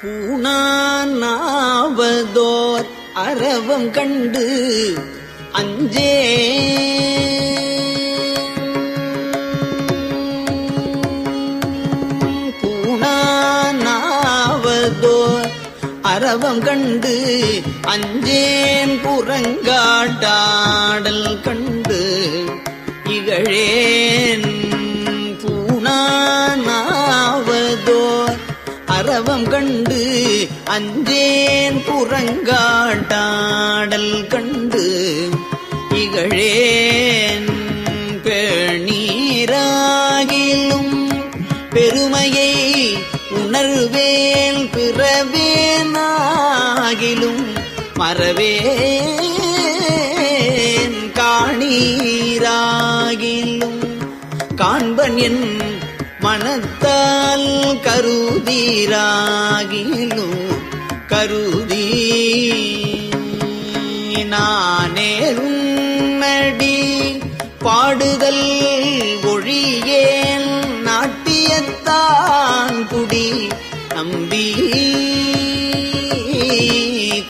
பூணானாவதோர் அரவம் கண்டு அஞ்சே பூணானாவதோர் அரவம் கண்டு அஞ்சேன் புறங்காட்டாடல் கண்டு இகழேன் அரவம் கண்டு அஞ்சேன் புறங்காட்டாடல் கண்டு இகழேன் பெணீராகிலும் பெருமையை உணர்வேல் பிறவேனாகிலும் மறவேன் காணீராகிலும் காண்பன் என் மனத்தால் கருதீராகிலும் கருதி நானேருன்னடி பாடுதல் ஒழியேன் நாட்டியத்தான் குடி நம்பி.